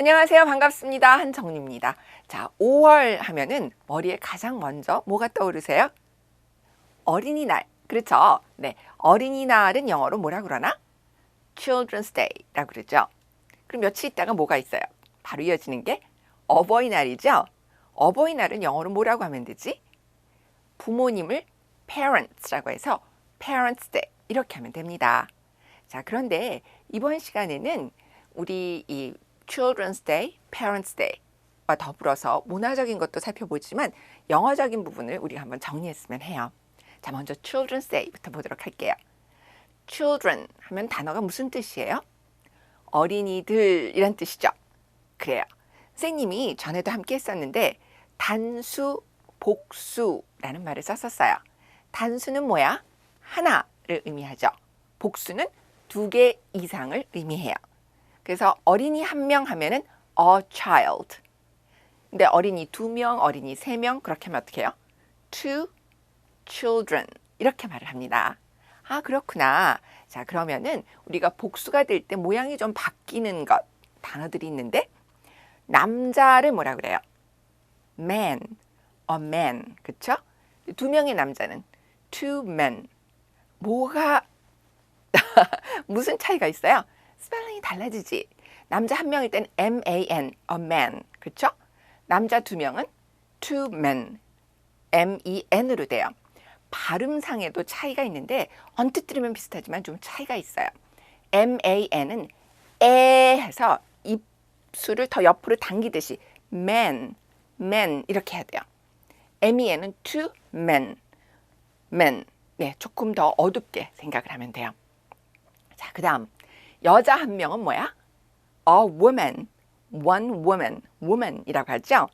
안녕하세요. 반갑습니다. 한정리입니다. 자, 5월 하면은 머리에 가장 먼저 뭐가 떠오르세요? 어린이날. 그렇죠. 네. 어린이날은 영어로 뭐라 그러나? Children's Day라고 그러죠. 그럼 며칠 있다가 뭐가 있어요? 바로 이어지는 게 어버이날이죠. 어버이날은 영어로 뭐라고 하면 되지? 부모님을 parents라고 해서 Parents Day 이렇게 하면 됩니다. 자, 그런데 이번 시간에는 우리 이 Children's Day, Parents Day와 더불어서 문화적인 것도 살펴보지만 영어적인 부분을 우리가 한번 정리했으면 해요. 자, 먼저 Children's Day부터 보도록 할게요. Children 하면 단어가 무슨 뜻이에요? 어린이들 이란 뜻이죠. 그래요. 선생님이 전에도 함께 했었는데 단수, 복수라는 말을 썼었어요. 단수는 뭐야? 하나를 의미하죠. 복수는 두 개 이상을 의미해요. 그래서 어린이 한 명 하면은 a child. 근데 어린이 두 명, 어린이 세 명 그렇게 하면 어떻게 해요? two children 이렇게 말을 합니다. 아 그렇구나. 자 그러면은 우리가 복수가 될 때 모양이 좀 바뀌는 것 단어들이 있는데 남자를 뭐라 그래요? man, a man, 그쵸? 두 명의 남자는 two men. 뭐가 무슨 차이가 있어요? 스펠링이 달라지지. 남자 한 명일 때는 M-A-N, a man, 그렇죠? 남자 두 명은 two men, M-E-N으로 돼요. 발음상에도 차이가 있는데 언뜻 들으면 비슷하지만 좀 차이가 있어요. M-A-N은 에 해서 입술을 더 옆으로 당기듯이 man, man 이렇게 해야 돼요. M-E-N은 two men, men. 네, 조금 더 어둡게 생각을 하면 돼요. 자, 그 다음 여자 한 명은 뭐야? A woman, one woman, woman이라고 하죠.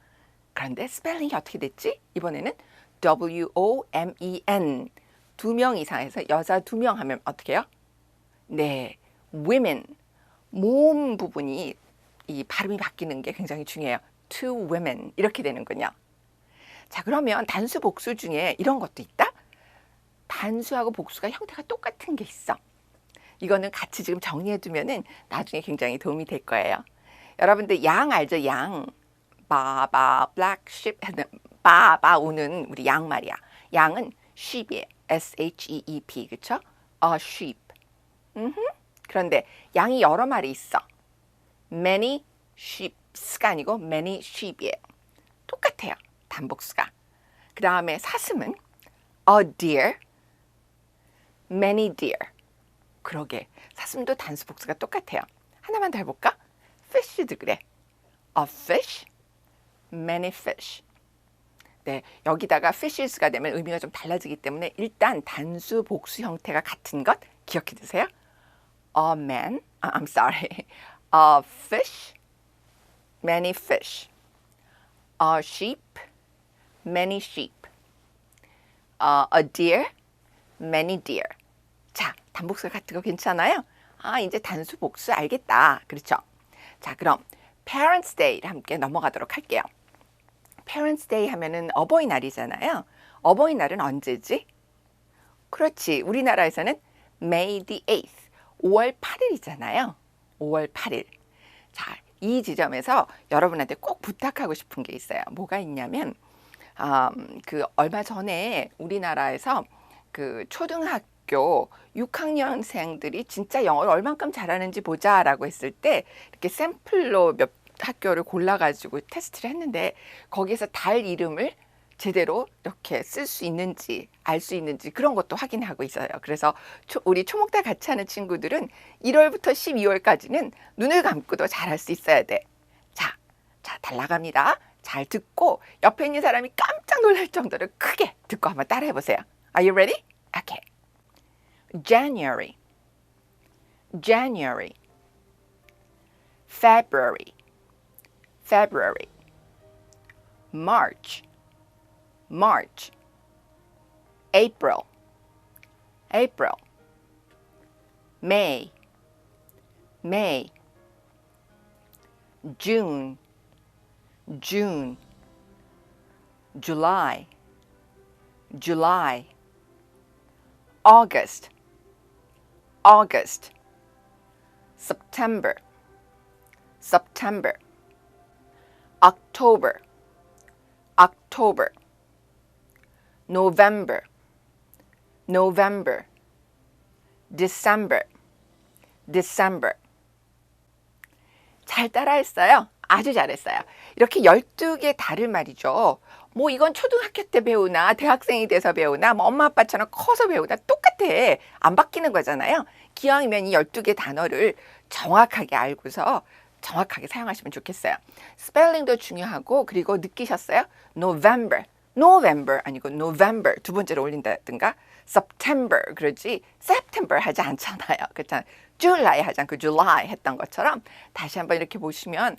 그런데 스펠링이 어떻게 됐지? 이번에는 W-O-M-E-N 두 명 이상해서 여자 두 명 하면 어떻게 해요? 네, women 모음 부분이 이 발음이 바뀌는 게 굉장히 중요해요. Two women 이렇게 되는군요. 자, 그러면 단수 복수 중에 이런 것도 있다? 단수하고 복수가 형태가 똑같은 게 있어. 이거는 같이 지금 정리해 두면은 나중에 굉장히 도움이 될 거예요. 여러분들 양 알죠? 양. 바바 black sheep 바바 우는 우리 양 말이야. 양은 sheep이에요. S H E E P 그렇죠? A sheep. 음흠. 그런데 양이 여러 마리 있어. many sheeps가 아니고 many sheep이에요. 똑같아요. 단복수가. 그 다음에 사슴은 a deer, many deer. 그러게 사슴도 단수 복수가 똑같아요. 하나만 더 해볼까? fish도 그래. A fish, many fish. 네, 여기다가 fishes가 되면 의미가 좀 달라지기 때문에 일단 단수 복수 형태가 같은 것 기억해 두세요. A man, 아, I'm sorry. A fish, many fish. A sheep, many sheep. Uh, a deer, many deer. 자, 단복수 같은 거 괜찮아요? 아, 이제 단수 복수 알겠다. 그렇죠? 자, 그럼 Parents Day를 함께 넘어가도록 할게요. Parents Day 하면은 어버이날이잖아요. 어버이날은 언제지? 그렇지. 우리나라에서는 May the 8th, 5월 8일이잖아요. 5월 8일. 자, 이 지점에서 여러분한테 꼭 부탁하고 싶은 게 있어요. 뭐가 있냐면, 음, 그 얼마 전에 우리나라에서 그 초등학교 6학년생들이 진짜 영어를 얼만큼 잘하는지 보자라고 했을 때 이렇게 샘플로 몇 학교를 골라가지고 테스트를 했는데 거기에서 달 이름을 제대로 이렇게 쓸 수 있는지 알 수 있는지 그런 것도 확인하고 있어요. 그래서 초, 우리 초목달 같이 하는 친구들은 1월부터 12월까지는 눈을 감고도 잘할 수 있어야 돼. 자, 자, 달 나갑니다. 잘 듣고 옆에 있는 사람이 깜짝 놀랄 정도로 크게 듣고 한번 따라해 보세요. Are you ready? Okay. January, January, February, February, March, March, April, April, May, May, June, June, July, July, August, August, September, September, October, October, November, November, December, December. 잘 따라했어요. 아주 잘했어요. 이렇게 12개 달을 말이죠. 뭐 이건 초등학교 때 배우나 대학생이 돼서 배우나 뭐 엄마 아빠처럼 커서 배우나 똑같아. 안 바뀌는 거잖아요. 기왕이면 이 12개 단어를 정확하게 알고서 정확하게 사용하시면 좋겠어요. 스펠링도 중요하고 그리고 느끼셨어요? November, November 아니고 November 두 번째로 올린다든가 September 그러지 September 하지 않잖아요. 그렇잖아요. July 하지 않고 July 했던 것처럼 다시 한번 이렇게 보시면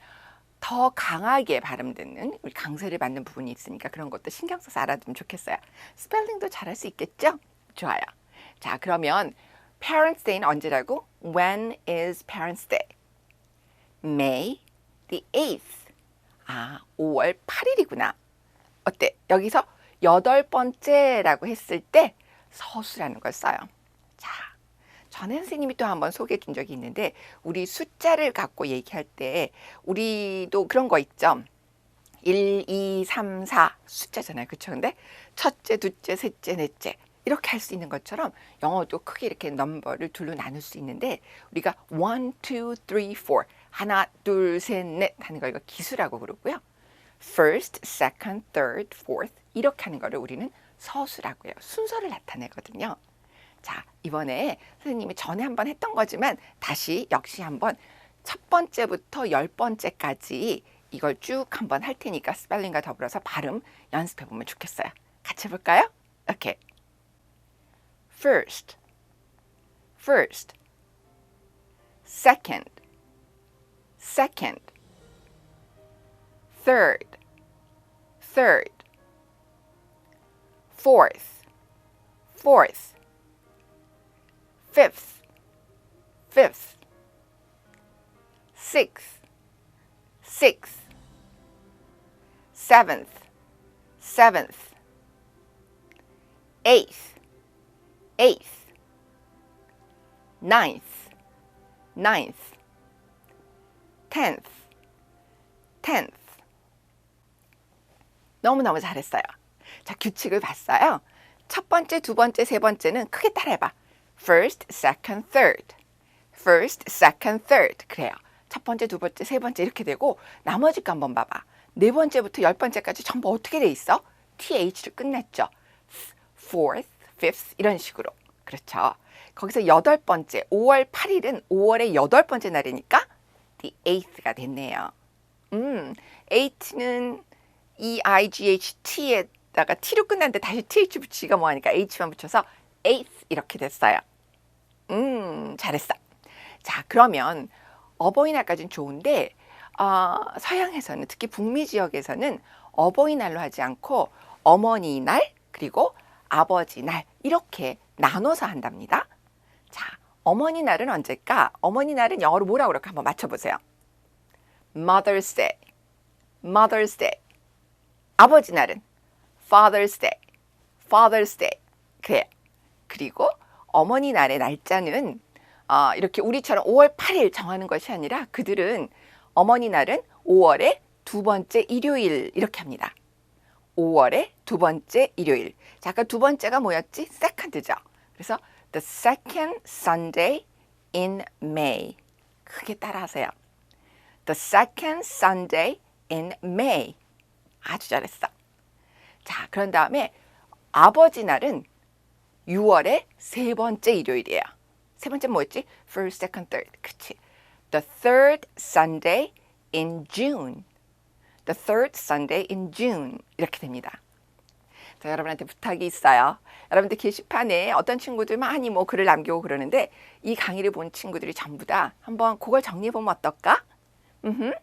더 강하게 발음되는 우리 강세를 받는 부분이 있으니까 그런 것도 신경 써서 알아두면 좋겠어요. 스펠링도 잘할 수 있겠죠? 좋아요. 자, 그러면 Parents Day는 언제라고? When is Parents Day? May the 8th. 아, 5월 8일이구나. 어때? 여기서 여덟 번째라고 했을 때 서수라는 걸 써요. 자, 전에 선생님이 또 한번 소개해 준 적이 있는데 우리 숫자를 갖고 얘기할 때 우리도 그런 거 있죠. 1, 2, 3, 4 숫자잖아요. 그렇죠? 근데 첫째, 둘째, 셋째, 넷째 이렇게 할 수 있는 것처럼 영어도 크게 이렇게 넘버를 둘로 나눌 수 있는데 우리가 1, 2, 3, 4 하나, 둘, 셋, 넷 하는 거 이거 기수라고 그러고요. first, second, third, fourth 이렇게 하는 거를 우리는 서수라고 해요. 순서를 나타내거든요. 자, 이번에 선생님이 전에 한번 했던 거지만 다시 역시 한번 첫 번째부터 열 번째까지 이걸 쭉 한번 할 테니까 스펠링과 더불어서 발음 연습해 보면 좋겠어요. 같이 해볼까요? 오케이. First, first, second, second, third, third, fourth, fourth, fifth, fifth, sixth, sixth, seventh, seventh, eighth, eighth, ninth, ninth, tenth, tenth. 너무너무 잘했어요. 자, 규칙을 봤어요. 첫 번째, 두 번째, 세 번째는 크게 따라해봐. First, second, third. First, second, third. 그래요. 첫 번째, 두 번째, 세 번째 이렇게 되고 나머지 거 한번 봐봐. 네 번째부터 열 번째까지 전부 어떻게 돼 있어? TH를 끝냈죠. Fourth, fifth 이런 식으로. 그렇죠. 거기서 여덟 번째, 5월 8일은 5월의 여덟 번째 날이니까 the eighth가 됐네요. 음, eight는 E I G H T에다가 T로 끝났는데 다시 TH 붙이기가 뭐하니까 H만 붙여서 eighth 이렇게 됐어요. 음, 잘했어. 자, 그러면 어버이날까지는 좋은데 어, 서양에서는 특히 북미 지역에서는 어버이날로 하지 않고 어머니 날 그리고 아버지 날 이렇게 나눠서 한답니다. 자, 어머니 날은 언제일까? 어머니 날은 영어로 뭐라고 그럴까 한번 맞춰보세요. Mother's Day, Mother's Day. 아버지 날은 Father's Day, Father's Day. 그래요. 그리고 어머니 날의 날짜는 어, 이렇게 우리처럼 5월 8일 정하는 것이 아니라 그들은 어머니 날은 5월의 두 번째 일요일 이렇게 합니다. 5월의 두 번째 일요일. 자, 아까 두 번째가 뭐였지? second죠. 그래서 the second Sunday in May. 크게 따라하세요. The second Sunday in May. 아주 잘했어. 자, 그런 다음에 아버지 날은 6월의 세 번째 일요일이에요. 세 번째 뭐였지? First, second, third. 그치? The third Sunday in June. The third Sunday in June. 이렇게 됩니다. 자, 여러분한테 부탁이 있어요. 여러분들 게시판에 어떤 친구들 많이 뭐 글을 남기고 그러는데 이 강의를 본 친구들이 전부 다 한번 그걸 정리해 보면 어떨까? 음흠.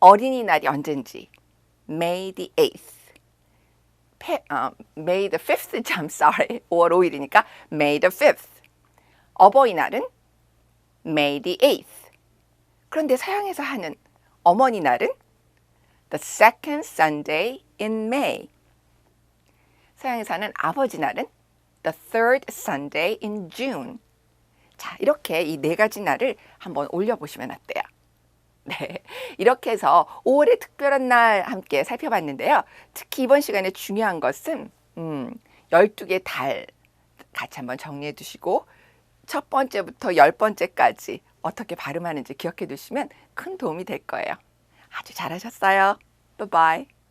어린이날이 언젠지 May the 8th. 페, 어, May the 5th, I'm sorry. 5월 5일이니까 May the 5th. 어버이날은 May the 8th. 그런데 서양에서 하는 어머니날은 The second Sunday in May. 서양에 사는 아버지 날은 the third Sunday in June. 자, 이렇게 이 네 가지 날을 한번 올려보시면 어때요? 네. 이렇게 해서 5월의 특별한 날 함께 살펴봤는데요. 특히 이번 시간에 중요한 것은, 음, 12개 달 같이 한번 정리해 두시고, 첫 번째부터 열 번째까지 어떻게 발음하는지 기억해 두시면 큰 도움이 될 거예요. 아주 잘하셨어요. Bye.